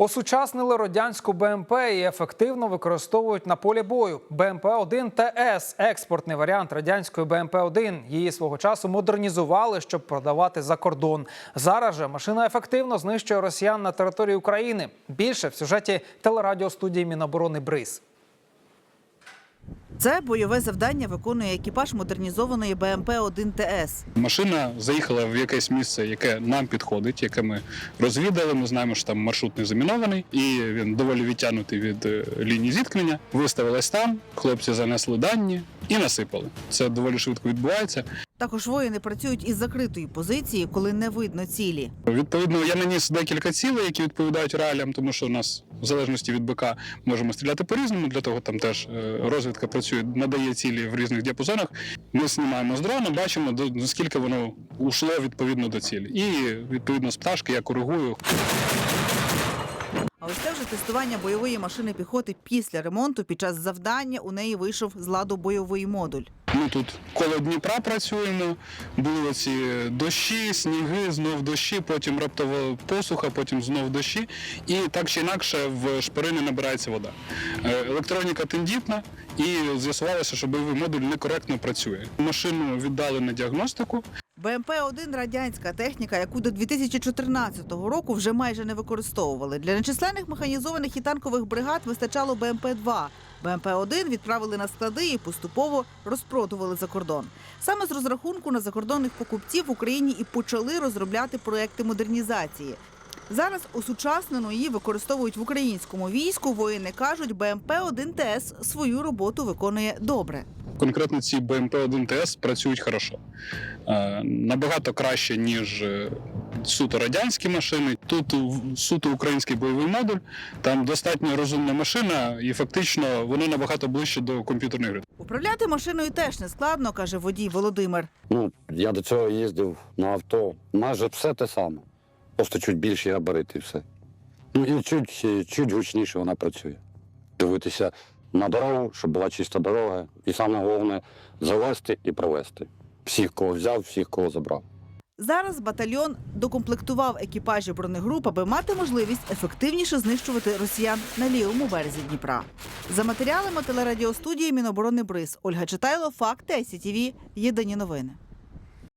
Осучаснили радянську БМП і ефективно використовують на полі бою. БМП-1 ТС – експортний варіант радянської БМП-1. Її свого часу модернізували, щоб продавати за кордон. Зараз же машина ефективно знищує росіян на території України. Більше в сюжеті телерадіостудії Міноборони Бриз. Це бойове завдання виконує екіпаж модернізованої БМП-1 ТС. Машина заїхала в якесь місце, яке нам підходить, яке ми розвідали. Ми знаємо, що там маршрут не замінований, і він доволі відтягнутий від е, лінії зіткнення. Виставилась там, хлопці занесли дані і насипали. Це доволі швидко відбувається. Також воїни працюють із закритої позиції, коли не видно цілі. Відповідно, я наніс декілька цілей, які відповідають реаліям, тому що у нас в залежності від БК можемо стріляти по-різному. Для того там теж е, розвідка працює, надає цілі в різних діапазонах. Ми знімаємо з дрона, бачимо наскільки воно ушло відповідно до цілі. І відповідно з пташки я коригую. Ось це вже тестування бойової машини піхоти після ремонту. Під час завдання у неї вийшов з ладу бойовий модуль. Ми тут коло Дніпра працюємо. Були оці дощі, сніги, знов дощі, потім раптово посуха, потім знов дощі. І так чи інакше в шпарини набирається вода. Е, Електроніка тендітна, і з'ясувалося, що бойовий модуль некоректно працює. Машину віддали на діагностику. БМП-1 – радянська техніка, яку до 2014 року вже майже не використовували. Для нечисленних механізованих і танкових бригад вистачало БМП-2. БМП-1 відправили на склади і поступово розпродували за кордон. Саме з розрахунку на закордонних покупців в Україні і почали розробляти проекти модернізації. Зараз осучаснено її використовують в українському війську. Воїни кажуть, БМП-1 ТС свою роботу виконує добре. Конкретно ці БМП-1 ТС працюють хорошо. Е, Набагато краще, ніж е, суто радянські машини. Тут суто український бойовий модуль, там достатньо розумна машина, і фактично воно набагато ближче до комп'ютерної гри. Управляти машиною теж не складно, каже водій Володимир. Ну, я до цього їздив на авто. Майже все те саме. Просто чуть більші габарити і все. Ну і чуть, чуть гучніше вона працює. Дивитися на дорогу, щоб була чиста дорога. І саме головне завести і провести. Всіх, кого взяв, всіх, кого забрав. Зараз батальйон докомплектував екіпажі бронегруп, аби мати можливість ефективніше знищувати росіян на лівому березі Дніпра. За матеріалами телерадіостудії Міноборони Бриз Ольга Читайло, Факти ICTV, Єдині новини.